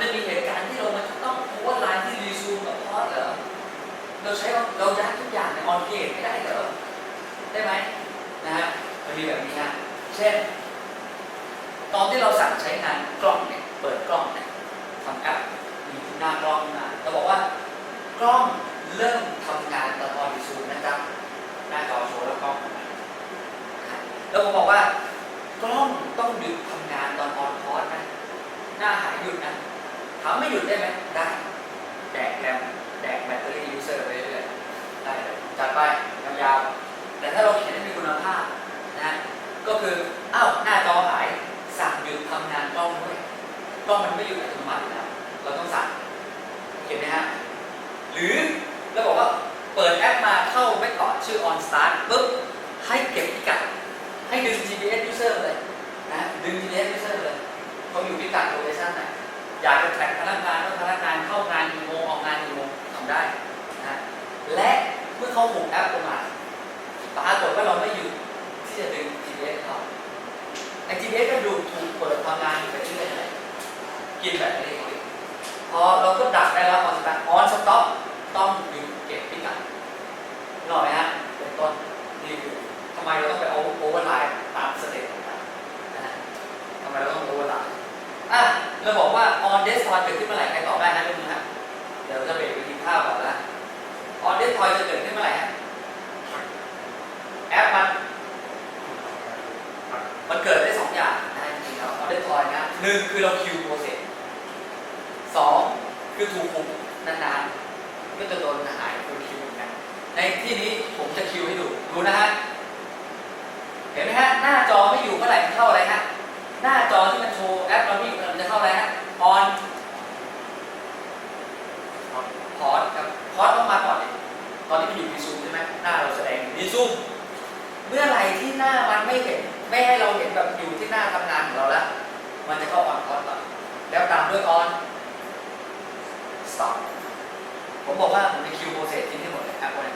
จะมีเหตุการณ์ที่เรามันจะต้องโอเวอร์ไลน์ที่รีซูมกับพอสเหรอเราใช้เรายัดทุกอย่างในออนเกตไม่ได้เหรอได้ไหมนะฮะมันมีแบบนี้ฮะเช่น ตอนที่เราสั่งใช้งานกล้องเนี่ยเปิดกล้องเนี่ยทำแอปมีหน้ากล้องขึ้นมาเราบอกว่ากล้องเริ่มทำงานตอนรีซูมนะครับหน้าจอโชว์แล้วกล้องทำงาแล้วผมบอกว่ากล้องต้องหยุดทำงานตอนออนพอสนะ หน้าหายหยุดนะ ถามไม่หยุดได้ไหมได้ แดกแรมแดกแบตเตอรี่ยูเซอร์ไปเรื่อยๆได้จัดไปยาวๆแต่ถ้าเราเขียนให้มีคุณภาพนะก็คืออ้าวหน้าจอหายสั่งหยุดทำงานกล้องด้วยกล้องมันไม่หยุดอัตโนมัติแล้วเราต้องสั่งเห็นไหมฮะหรือเราบอกว่าเปิดแอปมาเข้าไม่ต่อชื่อ on start ปุ๊บให้เก็บพิกัด ให้ดึง GPS user เลยนะดึง GPS user เลยเขาอยู่พิกัด location ไหน อยากจะแท็กพนักงานว่าพนักงานเข้างานกี่โมงออกงานกี่โมงทำได้นะและเมื่อเขาผูกแอปลงมาปรากฏว่าเราไม่อยู่ที่จะดึง GPS เขาไอ้ GPS ก็ดูถูกเปิดทำงานอยู่ไปเรื่อยๆกินแบบนี้พอเราก็ดักได้แล้วออนสต็อปออนสต็อปต้องหยุดเก็บพิกัดหน่อยฮะเป็นต้นนี่คือทำไมเราต้องไปโอเวอร์ไลน์ตามสเต็ปต่างๆนะฮะทำไมเราต้องโอเวอร์ไลน์ อะเราบอกว่า on desktop เกิดขึ้นเมื่อไหร่ใครตอบได้นะทุกคนฮะเดี๋ยวจะเบรกไปกินข้าวก่อนละ on desktop จะเกิดขึ้นเมื่อไหร่ฮะแอปมันมันเกิดได้สองอย่างนะจริงๆแล้ว on desktop นะหนึ่งคือเราคิวโปรเซสสอง คือถูกคุมนานๆก็จะโดนหายตัวคิวเหมือนกันในที่นี้ผมจะคิวให้ดูดูนะฮะเห็นไหมฮะหน้าจอไม่อยู่เมื่อไหร่มันเข้าอะไรฮะหน้าจอที่มันโชว์แอปเราไม่อยู่มันจะเข้าอะไรฮะออนพอดครับพอดต้องมาก่อนเลยตอนนี้มันอยู่ในซูมใช่ไหมหน้าเราแสดงในซูมเมื่อไหร่ที่หน้ามันไม่เห็น ไม่ให้เราเห็นแบบอยู่ที่หน้าทำงานของเราแล้วมันจะเข้าออนพอดก่อนแล้วตามด้วยออน สต็อปผมบอกว่าผมในคิวโปรเซสทิ้งให้หมดเลยแอปพวกนี้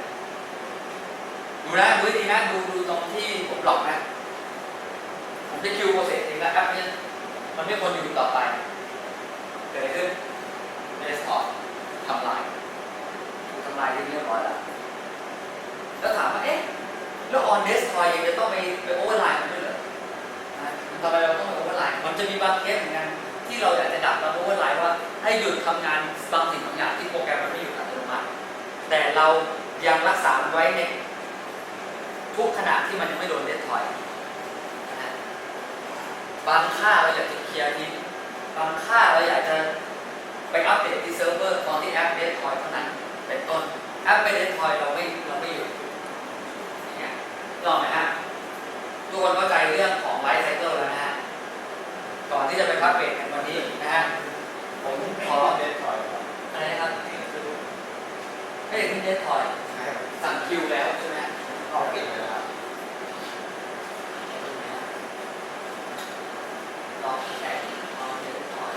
ดูนะดูดีนะดูดูตรงที่ผมหลอกนะ ผมจะคิวโปรเซสเองแล้วแอปเนี้มันไม่ควรอยู่ต่อไปเกิดอะไรขึ้นเดสก์ท็อปทำลายถูกทำลายเรียบร้อยแล้วแล้วถามว่าเอ๊ะแล้วออนเดสทอปยังจะต้องไปไปโอเวอร์ไลน์มันด้วยเหรอทำไมเราต้องไปโอเวอร์ไลน์มันจะมีบางเคสเหมือนกันที่เราอยากจะดับเราโอเวอร์ไลน์ว่า ให้หยุดทำงานบางสิ่งบางอย่างที่โปรแกรมมันไม่หยุดอัตโนมัติแต่เรายังรักษาไว้ในทุกขณะที่มันยังไม่โดนเดสก์ท็อปบางค่าเราอยากจะเคลียร์ทิ้งบางค่าเราอยากจะไปอัปเดตที่เซิร์ฟเวอร์ตอนที่แอปเดตคอยเท่านั้นเป็นต้นแอปไปเดตคอยเราไม่เราไม่อยู่อย่างเงี้ยลองไหมฮะทุกคนเข้าใจเรื่องของไลฟ์ไซเคิลแล้วนะฮะก่อนที่จะไปพักเบรกกันวันนี้นะฮะ ผมขอ เดทคอยครับ อะไรนะครับไม่เห็นขึ้นเดตคอย ใช่ครับ สั่งคิวแล้วใช่ไหมฮะ เขาปิดเลยนะครับ ลองแชร์ลองเดตคอย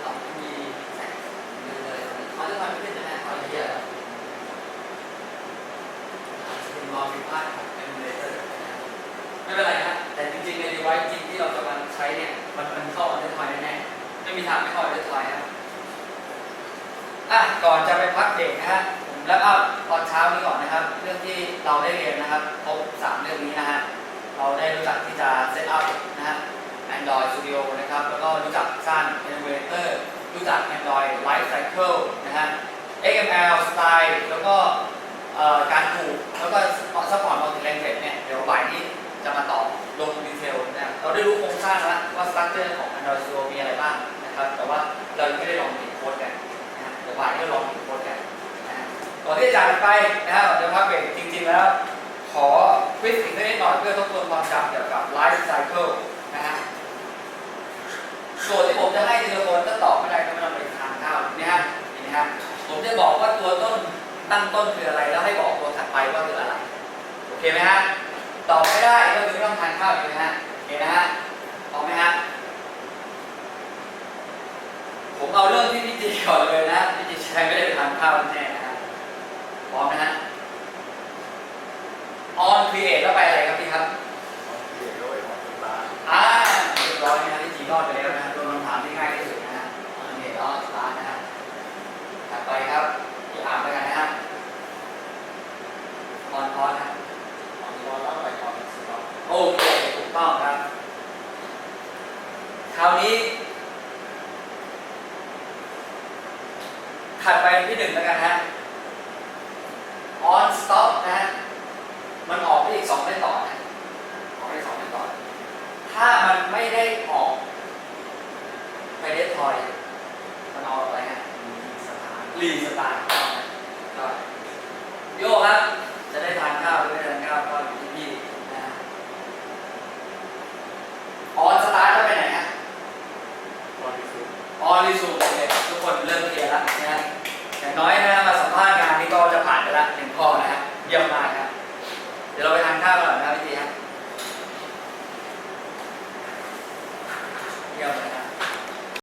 เรามีแสงเลยเขาจะทำขึ้นนะฮะเขาเยอะอาจจะเป็นรอผิดพลาดของ emulator นะครับไม่เป็นไรนะแต่จริงๆใน device จริงที่เราจะมาใช้เนี่ย มันมันเข้าอันเดอร์ทอยแน่ๆ ไม่มีทางไม่เข้าอันเดอร์ทอยครับอะก่อนจะไปพักเบรกนะฮะผมแล้วก็ตอนเช้านี้ก่อนนะครับ เรื่องที่เราได้เรียนนะครับครบสามเรื่องนี้นะฮะเราได้รู้จักที่จะเซตอัพนะฮะ Android Studio นะครับ แล้วก็รู้จักสร้าง Emulator รู้จัก Android Life Cycle นะฮะ XML Style แล้วก็การถูกแล้วก็ Support Multi Language เนี่ย เดี๋ยวบ่ายนี้จะมาต่อลงดีเทลนะ เราได้รู้โครงสร้างแล้วว่า structure ของ Android Studio มีอะไรบ้างนะครับ แต่ว่าเรายังไม่ได้ลองเขียนโค้ดกันนะเดี๋ยวบ่ายนี้ลองเขียนโค้ดกันไปนะครับเดี๋ยวพักเบรกจริง ๆ แล้ว ขอควิสอีกนิดหน่อยเพื่อทบทวนความจำเกี่ยวกับไลฟ์ไซเคิลนะฮะโจทย์ที่ผมจะให้ทีละคนถ้าตอบไม่ได้ก็ไม่ต้องไปทานข้าวนี่ฮะเห็นไหมฮะผมจะบอกว่าตัวต้นตั้งต้นคืออะไรแล้วให้บอกตัวถัดไปว่าคืออะไร โอเคไหมฮะตอบไม่ได้ก็คือไม่ต้องทานข้าวใช่ไหมฮะ โอเคนะฮะพอมไหมฮะผมเอาเรื่องที่พี่จีก่อนเลยนะพี่จีชัยไม่ได้ทานข้าวแน่นะฮะพร้อมนะฮะ on create แล้วไปอะไรครับพี่ครับ เขียนด้วยของตา อ่าเรียบร้อยนะฮะพี่จีรอดไปแล้วนะฮะโดนคำถามที่ง่ายที่สุดนะฮะ on create แล้วสตาร์ทนะฮะถัดไปครับพี่อาร์มแล้วกันนะฮะ on pause นะ ของรอแล้วไปก่อนสิครับ โอเคถูกต้องครับ คราวนี้ ถัดไปที่ห นึ่งแล้วกันฮะ on stop นะฮะ มันออกได้อีกสองได้ต่อนะออกได้สองได้ต่อ ถ้ามันไม่ได้ออกไปเดททอยมันออกอะไรฮะสถานรีสตาร์ทก็โยกครับ